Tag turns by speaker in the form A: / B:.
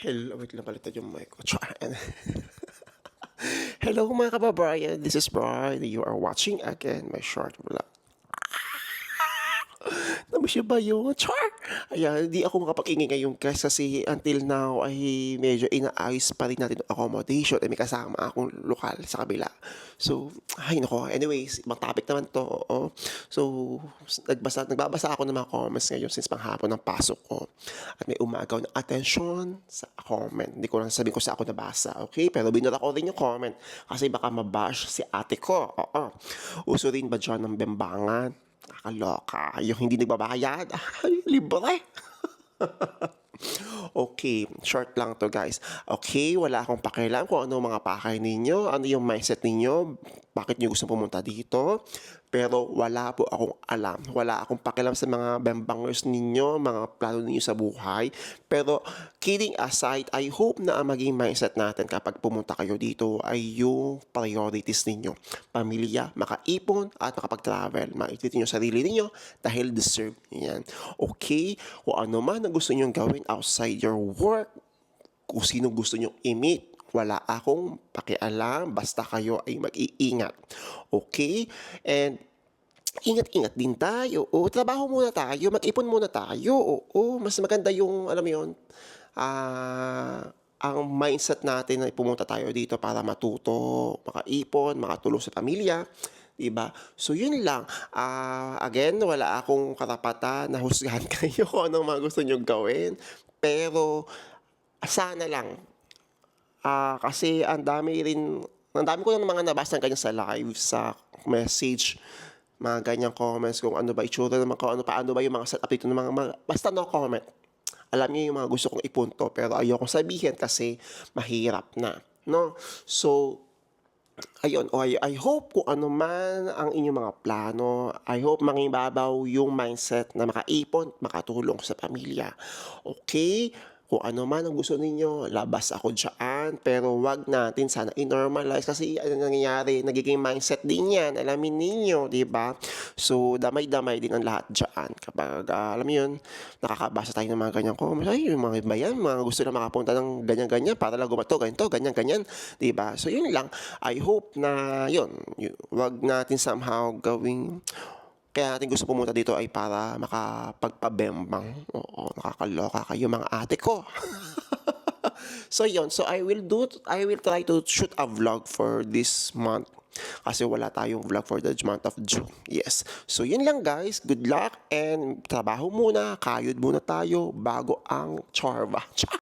A: Hello, wait lang palitan yung mic ko. Hello mga kababayan, this is Brian. You are watching again my short vlog. Namiss ba yun? Char! Ayan, hindi ako makapag-ingay ngayon kasi until now ay medyo inaayos pa rin natin accommodation ay may kasama akong lokal sa kabila. So, ay nako. Anyways, ibang topic naman to. Oo. So, nagbasa, nagbabasa ako ng mga comments ngayon since panghapon ng pasok ko. At may umagaw ng attention sa comment. Hindi ko lang sabihin ko sa ako nabasa. Okay? Pero binura ko rin yung comment kasi baka mabash si ate ko. Oo. Uso rin ba dyan ng bembangan? Nakakaloka. Yung hindi nagbabayad. Ay, libre. okay, short lang to guys. Okay, wala akong pakialam kung ano mga pakay ninyo, ano yung mindset ninyo, bakit nyo gusto pumunta dito. Pero wala po akong alam. Wala akong pakialam sa mga bembangers ninyo, mga plano ninyo sa buhay. Pero kidding aside, I hope na ang maging mindset natin kapag pumunta kayo dito ay yung priorities ninyo. Pamilya, makaipon at makapag-travel. Maititi nyo sarili ninyo dahil deserve nyo yan. Okay? Kung ano man ang gusto nyo gawin outside your work, kung sino gusto nyo i-meet, wala akong pakialam, basta kayo ay mag-iingat. Okay? And ingat-ingat din tayo. O, trabaho muna tayo, mag-ipon muna tayo. Oo, mas maganda yung, alam mo yun, ah, ang mindset natin na pumunta tayo dito para matuto, makaipon, makatulong sa pamilya. Diba? So, yun lang. Ah, again, wala akong karapatan na husgahan kayo kung anong mga gusto nyo gawin. Pero, sana lang, Ah, kasi ang dami rin, ang dami ko na mga nabasa ng ganyan sa live, sa message, mga ganyang comments kung ano ba itsura naman, kung ano, paano ba yung mga setup dito ng mga, mga, basta no comment. Alam niyo yung mga gusto kong ipunto, pero ayoko sabihin kasi mahirap na, no? So, ayun, I, I hope kung ano man ang inyong mga plano, I hope maging babaw yung mindset na makaipon, makatulong sa pamilya. Okay? Kung ano man ang gusto ninyo, labas ako dyan. Pero wag natin sana i-normalize kasi ano nangyayari, nagiging mindset din yan. Alamin ninyo, di ba? So, damay-damay din ang lahat dyan. Kapag, ah, alam mo yun, nakakabasa tayo ng mga ganyan ko, ay, yung mga iba yan, mga gusto na makapunta ng ganyan-ganyan para lang gumato, ganito, ganyan-ganyan. Di ba? So, yun lang. I hope na, yun, yun wag natin somehow gawing kaya natin gusto pumunta dito ay para makapagpabembang. Oo, nakakaloka kayo mga ate ko. so yun, so I will do, I will try to shoot a vlog for this month. Kasi wala tayong vlog for the month of June. Yes. So yun lang guys. Good luck and trabaho muna. Kayod muna tayo bago ang charva.